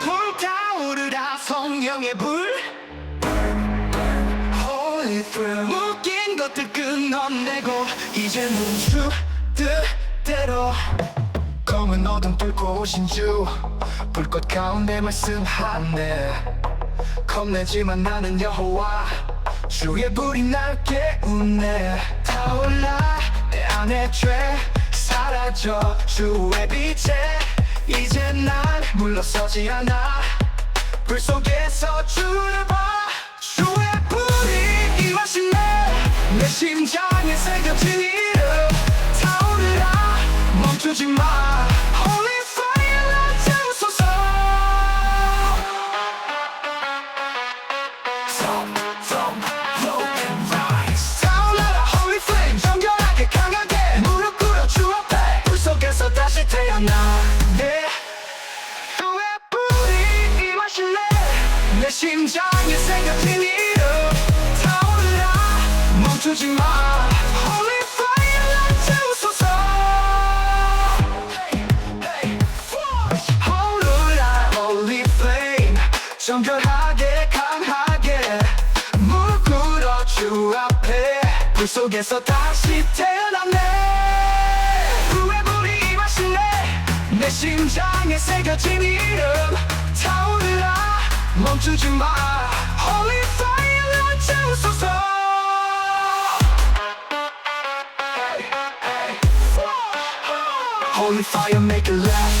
불타오르라 성령의 불. Holy thrill 묶인 것들 끊어내고 이제는 주 뜻대로. 검은 어둠 뚫고 오신 주 불꽃 가운데 말씀 하네. 겁내지만 나는 여호와 주의 불이 날 깨우네. 타올라 내 안의 죄 사라져 주의 빛에. 이제 난 물러서지 않아. 불 속에서 주를 봐. 주의 불이 임하시네. 내 심장에 새겨진 이 심장에 새겨진 이름 타오르라. 멈추지 마. Holy fire 낮아오소서 오르라 Holy flame. 정결하게 강하게. 꿇어 주 앞에 불 속에서 다시 태어났네. 불의 불이 임하실래? 내 심장에 새겨진 이름. 타오르라 멈추지 마 Holy fire 낮아오소서 Holy fire make it last